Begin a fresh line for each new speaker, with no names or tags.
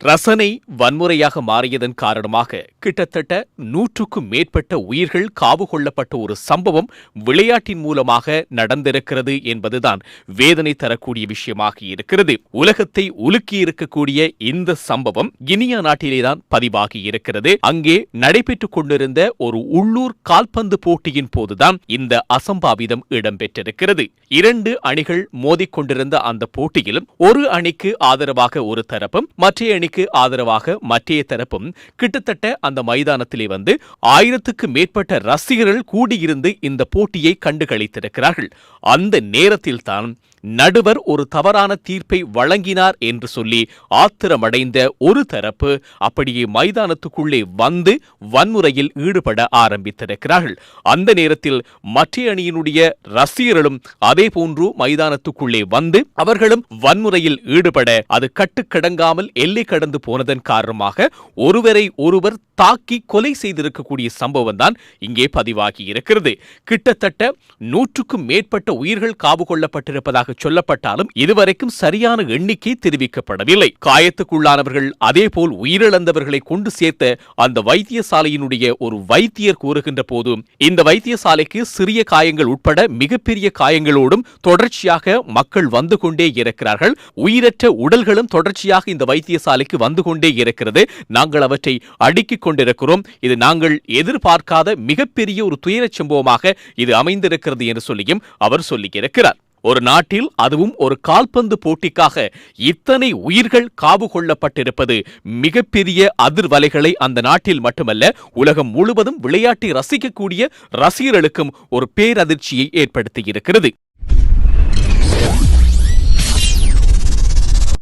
ரசனை வன்முறையாக மாறியதன் காரணமாக கிட்டத்தட்ட நூற்றுக்கும் மேற்பட்ட உயிர்கள் காவு கொள்ளப்பட்ட ஒரு சம்பவம் விளையாட்டின் மூலமாக நடந்திருக்கிறது என்பதுதான் வேதனை தரக்கூடிய விஷயமாக இருக்கிறது. உலகத்தை உலுக்கி இருக்கக்கூடிய இந்த சம்பவம் கினியா நாட்டிலேதான் பதிவாகி இருக்கிறது. அங்கே நடைபெற்றுக் கொண்டிருந்த ஒரு உள்ளூர் கால்பந்து போட்டியின் போதுதான் இந்த அசம்பாவிதம் இடம்பெற்றிருக்கிறது. இரண்டு அணிகள் மோதிக்கொண்டிருந்த அந்த போட்டியிலும் ஒரு அணிக்கு ஆதரவாக ஒரு தரப்பும் மற்ற அணி அணிக்கு ஆதரவாக மற்றைய தரப்பும் கிட்டத்தட்ட அந்த மைதானத்திலே வந்து ஆயிரத்துக்கு மேற்பட்ட ரசிகர்கள் கூடியிருந்து இந்த போட்டியை கண்டுகளித்திருக்கிறார்கள். அந்த நேரத்தில்தான் நடுவர் ஒரு தவறான தீர்ப்பை வழங்கினார் என்று சொல்லி ஆத்திரமடைந்த ஒரு தரப்பு அப்படியே மைதானத்துக்குள்ளே வந்து வன்முறையில் ஈடுபட ஆரம்பித்திருக்கிறார்கள். அந்த நேரத்தில் மற்ற அணியினுடைய ரசிகர்களும் அதே போன்று மைதானத்துக்குள்ளே வந்து அவர்களும் வன்முறையில் ஈடுபட அது கட்டுக்கடங்காமல் எல்லை கடந்து போனதன் காரணமாக ஒருவரை ஒருவர் தாக்கி கொலை செய்திருக்கக்கூடிய சம்பவம் தான் இங்கே பதிவாகி இருக்கிறது. கிட்டத்தட்ட நூற்றுக்கும் மேற்பட்ட உயிர்கள் காவு கொள்ளப்பட்டிருப்பதாக சொல்லப்பட்டாலும் இதுவரைக்கும் சரியான எண்ணிக்கை தெரிவிக்கப்படவில்லை. காயத்துக்குள்ளானவர்கள் அதேபோல் உயிரிழந்தவர்களை கொண்டு சேர்த்த அந்த வைத்தியசாலையினுடைய ஒரு வைத்தியர் கூறுகின்ற போது இந்த வைத்தியசாலைக்கு சிறிய காயங்கள் உட்பட மிகப்பெரிய காயங்களோடும் தொடர்ச்சியாக மக்கள் வந்து கொண்டே இருக்கிறார்கள். உயிரற்ற உடல்களும் தொடர்ச்சியாக இந்த வைத்தியசாலைக்கு வந்து கொண்டே இருக்கிறது. நாங்கள் அவற்றை அடுக்கிக் கொண்டிருக்கிறோம். இது நாங்கள் எதிர்பார்க்காத மிகப்பெரிய ஒரு துயரச் சம்பவமாக இது அமைந்திருக்கிறது என்று சொல்லியும் அவர் சொல்லியிருக்கிறார். ஒரு நாட்டில் அதுவும் ஒரு கால்பந்து போட்டிக்காக இத்தனை உயிர்கள் காவு கொள்ளப்பட்டிருப்பது மிகப்பெரிய அதிர்வலைகளை அந்த நாட்டில் மட்டுமல்ல உலகம் முழுவதும் விளையாட்டை ரசிக்கக்கூடிய ரசிகர்களுக்கும் ஒரு பேரதிர்ச்சியை ஏற்படுத்தியிருக்கிறது.